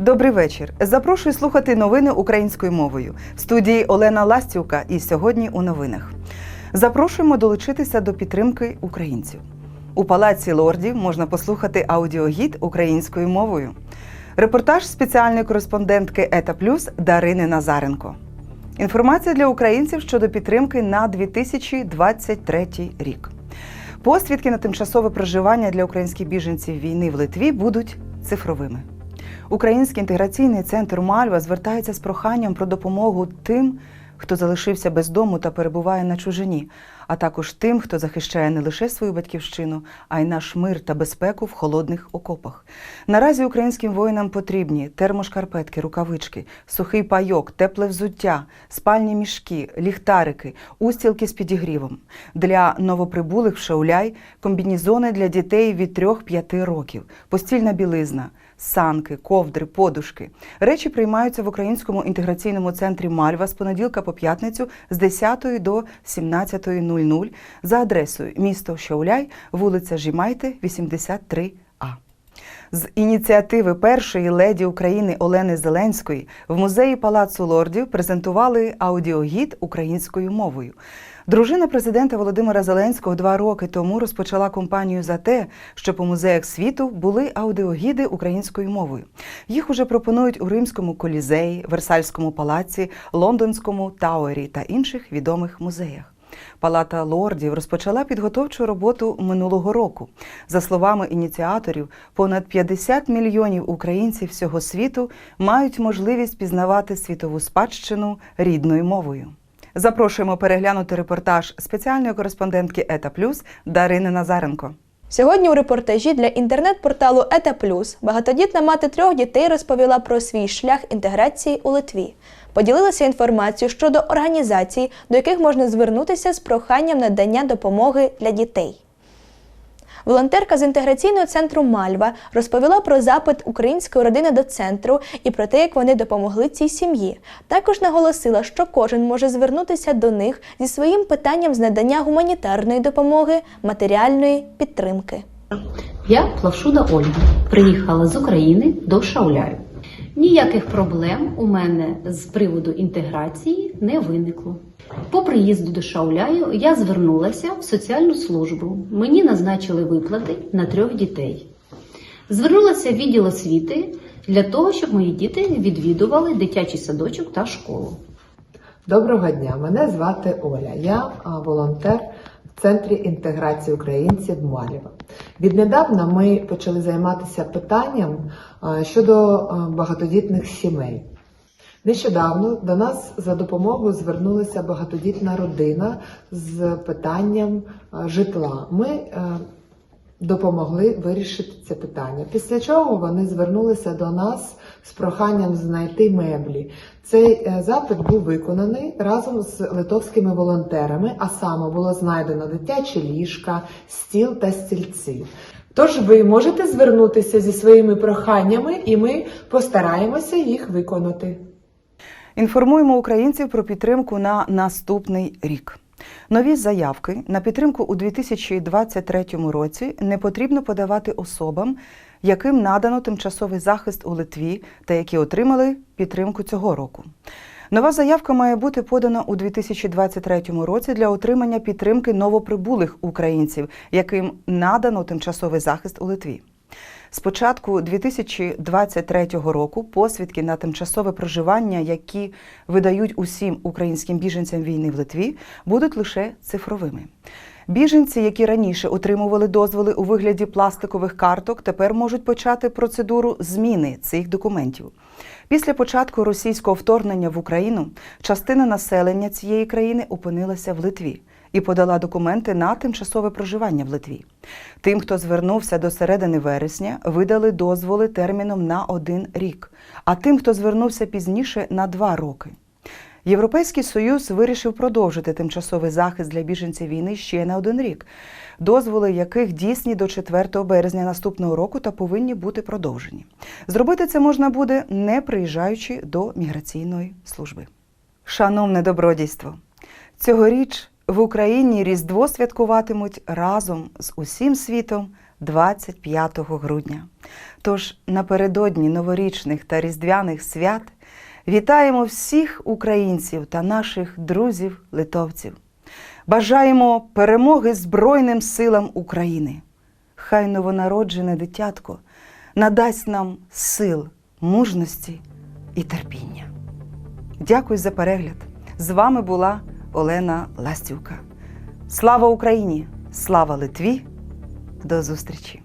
Добрий вечір. Запрошую слухати новини українською мовою. В студії Олена Ластівка і сьогодні у новинах. Запрошуємо долучитися до підтримки українців. У палаці лордів можна послухати аудіогід українською мовою. Репортаж спеціальної кореспондентки Ета Плюс Дарини Назаренко. Інформація для українців щодо підтримки на 2023 рік. Посвідки на тимчасове проживання для українських біженців війни в Литві будуть цифровими. Український інтеграційний центр Мальва звертається з проханням про допомогу тим, хто залишився без дому та перебуває на чужині, а також тим, хто захищає не лише свою батьківщину, а й наш мир та безпеку в холодних окопах. Наразі українським воїнам потрібні термошкарпетки, рукавички, сухий пайок, тепле взуття, спальні мішки, ліхтарики, устілки з підігрівом. Для новоприбулих в Шауляй комбінізони для дітей від 3-5 років, постільна білизна санки, ковдри, подушки. Речі приймаються в українському інтеграційному центрі Мальва з понеділка по п'ятницю з 10 до 17.00 за адресою місто Шауляй, вулиця Жімайте, 83 а. З ініціативи першої леді України Олени Зеленської в музеї Палацу лордів презентували аудіогід українською мовою. Дружина президента Володимира Зеленського два роки тому розпочала кампанію за те, щоб у музеях світу були аудіогіди українською мовою. Їх уже пропонують у Римському колізеї, Версальському палаці, Лондонському Тауері та інших відомих музеях. Палата лордів розпочала підготовчу роботу минулого року. За словами ініціаторів, понад 50 мільйонів українців всього світу мають можливість пізнавати світову спадщину рідною мовою. Запрошуємо переглянути репортаж спеціальної кореспондентки Ета Плюс Дарини Назаренко. Сьогодні у репортажі для інтернет-порталу Ета Плюс багатодітна мати трьох дітей розповіла про свій шлях інтеграції у Литві. Поділилася інформацією щодо організацій, до яких можна звернутися з проханням надання допомоги для дітей. Волонтерка з інтеграційного центру Мальва розповіла про запит української родини до центру і про те, як вони допомогли цій сім'ї. Також наголосила, що кожен може звернутися до них зі своїм питанням з надання гуманітарної допомоги, матеріальної підтримки. Я Плавшуда Ольга. Приїхала з України до Шауляю. Ніяких проблем у мене з приводу інтеграції не виникло. По приїзду до Шауляю я звернулася в соціальну службу. Мені назначили виплати на трьох дітей. Звернулася в відділ освіти для того, щоб мої діти відвідували дитячий садочок та школу. Доброго дня, мене звати Оля. Я волонтер в Центрі інтеграції українців Малєва. Віднедавна ми почали займатися питанням щодо багатодітних сімей. Нещодавно до нас за допомогою звернулася багатодітна родина з питанням житла. Ми е, допомогли вирішити це питання. Після чого вони звернулися до нас з проханням знайти меблі. Цей е, запит був виконаний разом з литовськими волонтерами, а саме було знайдено дитячі ліжка, стіл та стільці. Тож ви можете звернутися зі своїми проханнями, і ми постараємося їх виконати. Інформуємо українців про підтримку на наступний рік. Нові заявки на підтримку у 2023 році не потрібно подавати особам, яким надано тимчасовий захист у Литві та які отримали підтримку цього року. Нова заявка має бути подана у 2023 році для отримання підтримки новоприбулих українців, яким надано тимчасовий захист у Литві. З початку 2023 року посвідки на тимчасове проживання, які видають усім українським біженцям війни в Литві, будуть лише цифровими. Біженці, які раніше отримували дозволи у вигляді пластикових карток, тепер можуть почати процедуру зміни цих документів. Після початку російського вторгнення в Україну частина населення цієї країни опинилася в Литві і подала документи на тимчасове проживання в Литві. Тим, хто звернувся до середини вересня, видали дозволи терміном на один рік, а тим, хто звернувся пізніше, на два роки. Європейський союз вирішив продовжити тимчасовий захист для біженців війни ще на один рік, дозволи яких дійсні до 4 березня наступного року та повинні бути продовжені. Зробити це можна буде, не приїжджаючи до міграційної служби. Шановне добродійство, цьогоріч в Україні Різдво святкуватимуть разом з усім світом 25 грудня. Тож напередодні новорічних та різдвяних свят вітаємо всіх українців та наших друзів-литовців. Бажаємо перемоги Збройним силам України. Хай новонароджене дитятко надасть нам сил, мужності і терпіння. Дякую за перегляд. З вами була Олена Ластівка. Слава Україні! Слава Литві! До зустрічі!